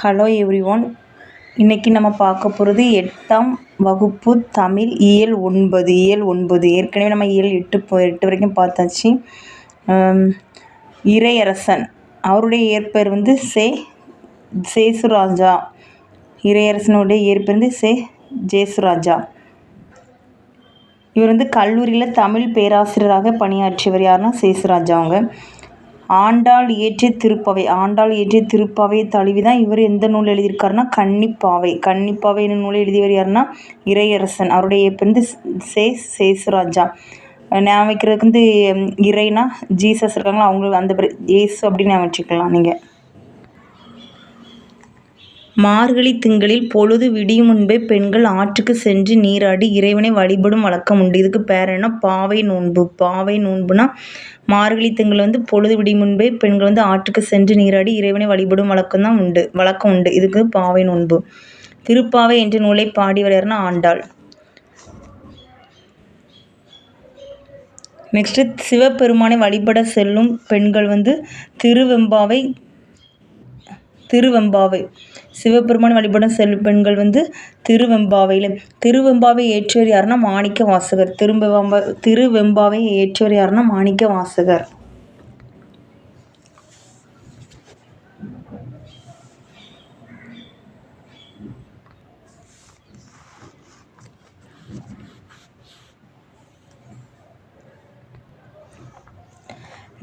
Hello every one இன்றைக்கி நம்ம பார்க்க போகிறது எட்டாம் வகுப்பு தமிழ் இயல் ஒன்பது இயல் ஒன்பது. ஏற்கனவே நம்ம இயல் எட்டு போ எட்டு வரைக்கும் பார்த்தாச்சு. இறையரசன். அவருடைய இயற்பெயர் வந்து சே சேசுராஜா. இறையரசனுடைய இயற்பெயர் வந்து சே ஜேசுராஜா. இவர் வந்து கல்லூரியில் தமிழ் பேராசிரியராக பணியாற்றியவர் யாருன்னா சேசுராஜா அவங்க. ஆண்டாள் இயற்றிய திருப்பாவை ஆண்டாள் இயற்றிய திருப்பாவையை தழுவி தான் இவர் எந்த நூல் எழுதியிருக்காருன்னா கன்னிப்பாவை. கன்னிப்பாவை என்னும் நூலை எழுதியவர் யாருன்னா இறையரசன். அவருடைய இயற்பெயர் வந்து சே சேசுராஜா. ஞாபகம் வைக்கிறதுக்கு வந்து இறைனா ஜீசஸ் இருக்காங்களா அவங்களுக்கு அந்த ஏசு அப்படின்னு ஞாபகம் வச்சுக்கலாம் நீங்கள் மார்கழி திங்களில் பொழுது விடியும் முன்பே பெண்கள் ஆற்றுக்கு சென்று நீராடி இறைவனை வழிபடும் வழக்கம் உண்டு. இதுக்கு பேர் என்ன? பாவை நோன்பு. பாவை நோன்புனா மார்கழி திங்கள் வந்து பொழுது விடியும் முன்பே பெண்கள் வந்து ஆற்றுக்கு சென்று நீராடி இறைவனை வழிபடும் வழக்கம் தான் உண்டு. வழக்கம் உண்டு. இதுக்கு பாவை நோன்பு. திருப்பாவை என்ற நூலை பாடியவர் யாருன்னா? ஆண்டாள். நெக்ஸ்ட்டு சிவபெருமானை வழிபட செல்லும் பெண்கள் வந்து திருவெம்பாவை திருவெம்பாவை. சிவபெருமான் வழிபடும் செல்லும் பெண்கள் வந்து திருவெம்பாவையில் திருவெம்பாவை ஏற்றவர் யாருன்னா மாணிக்க வாசகர் திருவெம்பாவை திருவெம்பாவை ஏற்றவர் யாருன்னா மாணிக்க வாசகர்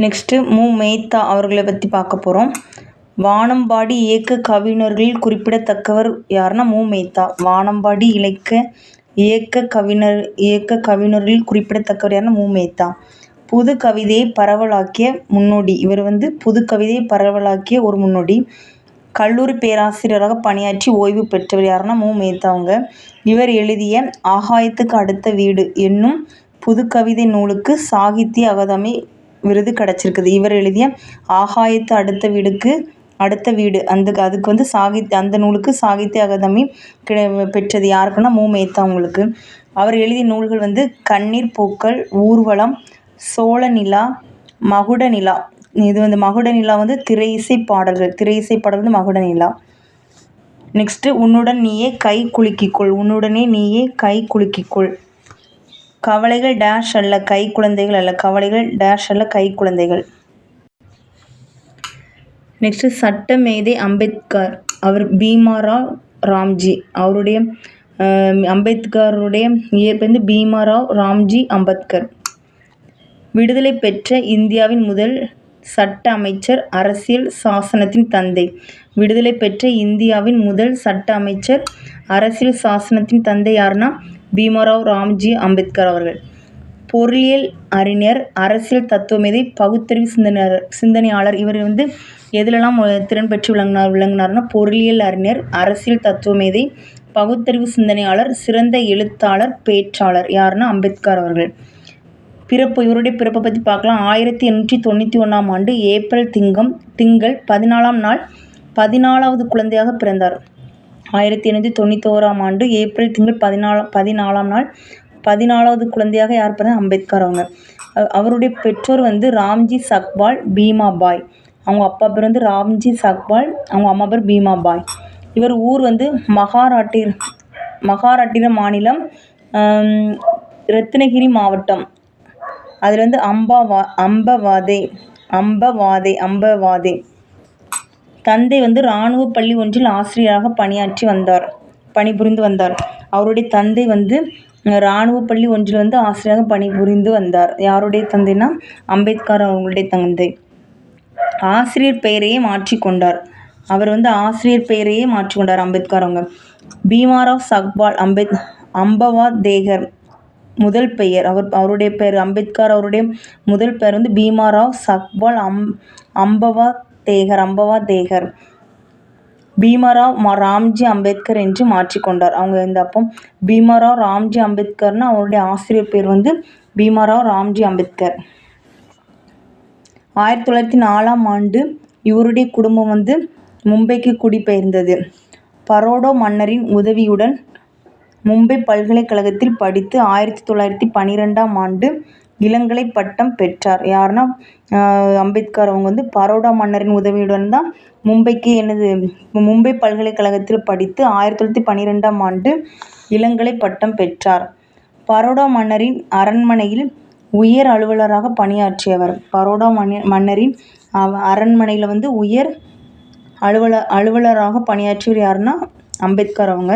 நெக்ஸ்ட்டு மு. மேத்தா அவர்களை பற்றி பார்க்க போகிறோம் வானம்பாடி இயக்க கவிஞர்களில் குறிப்பிடத்தக்கவர் யாருன்னா மு. மேத்தா. வானம்பாடி இலக்க இயக்க கவிஞர் இயக்க கவிஞர்களில் குறிப்பிடத்தக்கவர் யாருன்னா மு. மேத்தா. புது கவிதையை பரவலாக்கிய முன்னோடி. இவர் வந்து புது கவிதையை பரவலாக்கிய ஒரு முன்னோடி. கல்லூரி பேராசிரியராக பணியாற்றி ஓய்வு பெற்றவர் யாருன்னா மு. மேத்தாவுங்க இவர் எழுதிய ஆகாயத்துக்கு அடுத்த வீடு என்னும் புது கவிதை நூலுக்கு சாகித்ய அகாதமி விருது கிடச்சிருக்குது. இவர் எழுதிய ஆகாயத்து அடுத்த வீடுக்கு அடுத்த வீடு. அந்த அதுக்கு வந்து சாகித்ய அந்த நூலுக்கு சாகித்ய அகாதமி கிடை பெற்றது யாருக்குன்னா மு. மேத்தா அவங்களுக்கு. அவர் எழுதிய நூல்கள் வந்து கண்ணீர் பூக்கள் ஊர்வலம் சோழ நிலா மகுட நிலா இது வந்து மகுட நிலா வந்து திரை இசை பாடல்கள். திரை இசை பாடல் வந்து மகுட நிலா நெக்ஸ்ட்டு உன்னுடன் நீயே கை குலுக்கிக்கொள். உன்னுடனே நீயே கை குலுக்கிக்கொள். கவலைகள் டேஷ் அல்ல கை குழந்தைகள் அல்ல. கவலைகள் டேஷ் அல்ல கை குழந்தைகள். நெக்ஸ்ட்டு சட்டமேதை அம்பேத்கர். அவர் பீமாராவ் ராம்ஜி. அவருடைய அம்பேத்கருடைய இயற்பெயர் வந்து பீமாராவ் ராம்ஜி அம்பேத்கர். விடுதலை பெற்ற இந்தியாவின் முதல் சட்ட அமைச்சர் அரசியல் சாசனத்தின் தந்தை. விடுதலை பெற்ற இந்தியாவின் முதல் சட்ட அமைச்சர் அரசியல் சாசனத்தின் தந்தை யாருன்னா பீமாராவ் ராம்ஜி அம்பேத்கர் அவர்கள். பொருளியல் அறிஞர் அரசியல் தத்துவமேதை பகுத்தறிவு சிந்தனையாளர் சிந்தனையாளர் இவர் வந்து எதுலெல்லாம் திறன் பெற்று விளங்கினார் விளங்கினார்னா பொருளியல் அறிஞர் அரசியல் தத்துவமேதை பகுத்தறிவு சிந்தனையாளர் சிறந்த எழுத்தாளர் பேச்சாளர் யாருன்னா அம்பேத்கர் அவர்கள். பிறப்பு இவருடைய பிறப்பை பற்றி பார்க்கலாம். ஆயிரத்தி எண்ணூற்றி தொண்ணூற்றி ஒன்றாம் ஆண்டு ஏப்ரல் திங்கம் திங்கள் பதினாலாம் நாள் பதினாலாவது குழந்தையாக பிறந்தார். ஆயிரத்தி எண்ணூற்றி தொண்ணூத்தோராம் ஆண்டு ஏப்ரல் திங்கள் பதினாலாம் பதினாலாம் நாள் பதினாலாவது குழந்தையாக யார் பிறந்த அம்பேத்கர் அவங்க. அவருடைய பெற்றோர் வந்து ராம்ஜி சக்பால் பீமாபாய். அவங்க அப்பா பேர் வந்து ராம்ஜி சக்பால் அவங்க அம்மா பேர் பீமா பாய் இவர் ஊர் வந்து மகாராட்டிர் மகாராட்டிர மாநிலம் ரத்னகிரி மாவட்டம். அதில் வந்து அம்பாவா அம்பவாதே அம்பவாதே அம்பவாதே. தந்தை வந்து இராணுவ பள்ளி ஒன்றில் ஆசிரியராக பணியாற்றி வந்தார் பணிபுரிந்து வந்தார். அவருடைய தந்தை வந்து இராணுவ பள்ளி ஒன்றில் வந்து ஆசிரியராக பணிபுரிந்து வந்தார். யாருடைய தந்தைனா அம்பேத்கர் அவங்களுடைய தந்தை. ஆசிரியர் பெயரையே மாற்றிக்கொண்டார் அவர் வந்து ஆசிரியர் பெயரையே மாற்றிக்கொண்டார் அம்பேத்கர் அவங்க. பீமாராவ் சக்பால் அம்பேத் அம்பவா தேகர் முதல் பெயர். அவர் அவருடைய பெயர் அம்பேத்கர். அவருடைய முதல் பெயர் வந்து பீமாராவ் சக்பால் அம் அம்பவா தேகர் அம்பவா தேகர். பீமராவ் மா ராம்ஜி அம்பேத்கர் என்று மாற்றிக்கொண்டார். அவங்க இந்த அப்போ பீமராவ் ராம்ஜி அம்பேத்கர்னு அவருடைய ஆசிரியர் பேர் வந்து பீமாராவ் ராம்ஜி அம்பேத்கர். ஆயிரத்தி தொள்ளாயிரத்தி நாலாம் ஆண்டு இவருடைய குடும்பம் வந்து மும்பைக்கு குடிபெயர்ந்தது. பரோடோ மன்னரின் உதவியுடன் மும்பை பல்கலைக்கழகத்தில் படித்து ஆயிரத்தி தொள்ளாயிரத்தி பன்னிரெண்டாம் ஆண்டு இளங்கலை பட்டம் பெற்றார். யாருன்னா அம்பேத்கர். அவங்க வந்து பரோடா மன்னரின் உதவியுடன் தான் மும்பைக்கு எனது மும்பை பல்கலைக்கழகத்தில் படித்து ஆயிரத்தி தொள்ளாயிரத்தி பன்னிரெண்டாம் ஆண்டு இளங்கலை பட்டம் பெற்றார். பரோடா மன்னரின் அரண்மனையில் உயர் அலுவலராக பணியாற்றியவர். பரோடா மன்ன மன்னரின் அரண்மனையில் வந்து உயர் அலுவலர் அலுவலராக பணியாற்றியவர் யாருன்னா அம்பேத்கர் அவங்க.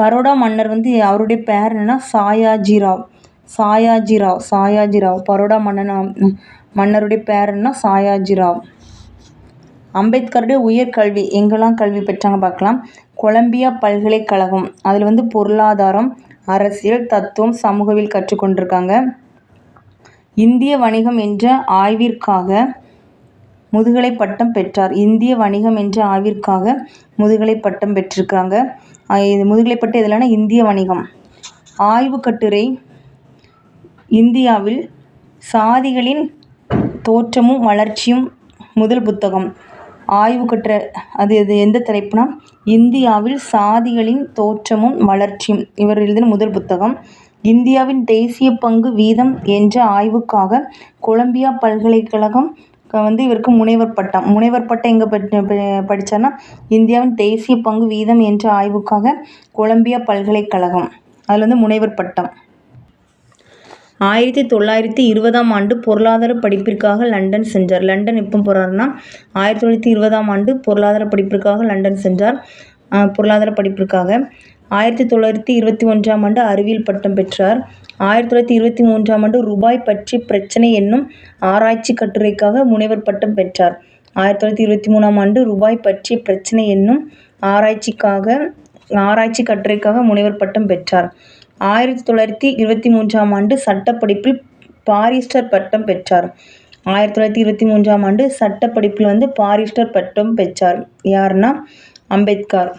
பரோடா மன்னர் வந்து அவருடைய பேர் என்னென்னா சாயாஜிராவ் சாயாஜிராவ் சாயாஜிராவ் பரோடா மன்னன் மன்னருடைய பேர் என்ன சாயாஜிராவ். அம்பேத்கருடைய உயர்கல்வி எங்கெல்லாம் கல்வி பெற்றாங்க பார்க்கலாம். கொலம்பியா பல்கலைக்கழகம் அதில் வந்து பொருளாதாரம் அரசியல் தத்துவம் சமூகவியல் கற்றுக்கொண்டிருக்காங்க. இந்திய வணிகம் என்ற ஆய்விற்காக முதுகலை பட்டம் பெற்றார். இந்திய வணிகம் என்ற ஆய்விற்காக முதுகலை பட்டம் பெற்றிருக்காங்க இது முதுகலை பட்டம் எதிலான இந்திய வணிகம். ஆய்வு கட்டுரை இந்தியாவில் சாதிகளின் தோற்றமும் வளர்ச்சியும் முதல் புத்தகம். ஆய்வு கற்ற அது இது எந்த தலைப்புனா இந்தியாவில் சாதிகளின் தோற்றமும் வளர்ச்சியும். இவர் எழுதின முதல் புத்தகம். இந்தியாவின் தேசிய பங்கு வீதம் என்ற ஆய்வுக்காக கொலம்பியா பல்கலைக்கழகம் வந்து இவருக்கு முனைவர் பட்டம். முனைவர் பட்டம் எங்கே படித்தார்னா இந்தியாவின் தேசிய பங்கு வீதம் என்ற ஆய்வுக்காக கொலம்பியா பல்கலைக்கழகம். அதில் வந்து முனைவர் பட்டம். ஆயிரத்தி தொள்ளாயிரத்தி இருபதாம் ஆண்டு பொருளாதார படிப்பிற்காக லண்டன் சென்றார். லண்டன் எப்போ போகிறாருன்னா ஆயிரத்தி தொள்ளாயிரத்தி இருபதாம் ஆண்டு பொருளாதார படிப்பிற்காக லண்டன் சென்றார். பொருளாதார படிப்பிற்காக. ஆயிரத்தி தொள்ளாயிரத்தி இருபத்தி ஒன்றாம் ஆண்டு அறிவியல் பட்டம் பெற்றார். ஆயிரத்தி தொள்ளாயிரத்தி இருபத்தி மூன்றாம் ஆண்டு ரூபாய் பற்றி பிரச்சனை என்னும் ஆராய்ச்சி கட்டுரைக்காக முனைவர் பட்டம் பெற்றார். ஆயிரத்தி தொள்ளாயிரத்தி இருபத்தி மூணாம் ஆண்டு ரூபாய் பற்றிய பிரச்சனை என்னும் ஆராய்ச்சிக்காக ஆராய்ச்சி கட்டுரைக்காக முனைவர் பட்டம் பெற்றார். ஆயிரத்தி தொள்ளாயிரத்தி இருபத்தி மூன்றாம் ஆண்டு சட்டப்படிப்பில் பாரிஸ்டர் பட்டம் பெற்றார். ஆயிரத்தி தொள்ளாயிரத்தி இருபத்தி மூன்றாம் ஆண்டு சட்டப்படிப்பில் வந்து பாரிஸ்டர் பட்டம் பெற்றார். யாருன்னா அம்பேத்கர்.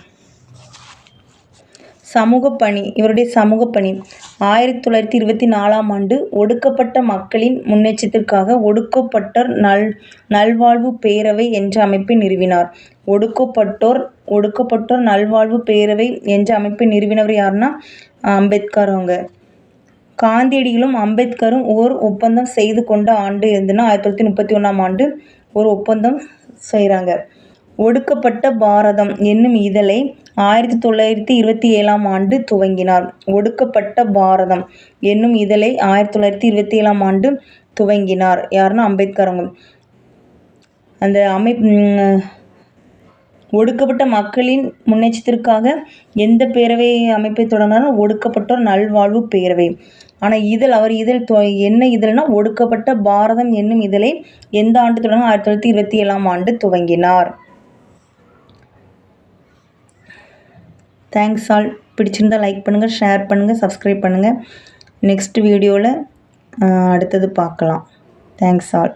சமூக பணி இவருடைய சமூக பணி. ஆயிரத்தி தொள்ளாயிரத்தி இருபத்தி நாலாம் ஆண்டு ஒடுக்கப்பட்ட மக்களின் முன்னேற்றத்திற்காக ஒடுக்கப்பட்டோர் நல் நல்வாழ்வு பேரவை என்ற அமைப்பை நிறுவினார். ஒடுக்கப்பட்டோர் ஒடுக்கப்பட்டோர் நல்வாழ்வு பேரவை என்ற அமைப்பை நிறுவினவர் யாருன்னா அம்பேத்கர் அவங்க காந்தியடிகளும் அம்பேத்கரும் ஓர் ஒப்பந்தம் செய்து கொண்ட ஆண்டு எதுனா ஆயிரத்தி தொள்ளாயிரத்தி முப்பத்தி ஒன்றாம் ஆண்டு ஒரு ஒப்பந்தம் செய்கிறாங்க ஒடுக்கப்பட்ட பாரதம் என்னும் இதழை ஆயிரத்தி தொள்ளாயிரத்தி இருபத்தி ஏழாம் ஆண்டு துவங்கினார். ஒடுக்கப்பட்ட பாரதம் என்னும் இதழை ஆயிரத்தி தொள்ளாயிரத்தி இருபத்தி ஏழாம் ஆண்டு துவங்கினார். யாருன்னா அம்பேத்கர் அவங்க அந்த அமை ஒடுக்கப்பட்ட மக்களின் முன்னேற்றத்திற்காக எந்த பேரவை அமைப்பை தொடங்கினாலும் ஒடுக்கப்பட்டோர் நல்வாழ்வு பேரவை. ஆனால் இதழ் அவர் இதழ் என்ன இதழ்னா ஒடுக்கப்பட்ட பாரதம் என்னும் இதழை எந்த ஆண்டு தொடங்க ஆயிரத்தி தொள்ளாயிரத்தி இருபத்தி ஏழாம் ஆண்டு துவங்கினார். தேங்க்ஸ் ஆல் பிடிச்சிருந்தா லைக் பண்ணுங்கள் ஷேர் பண்ணுங்கள் சப்ஸ்கிரைப் பண்ணுங்கள் நெக்ஸ்ட் வீடியோவில் அடுத்தது பார்க்கலாம். Thanks all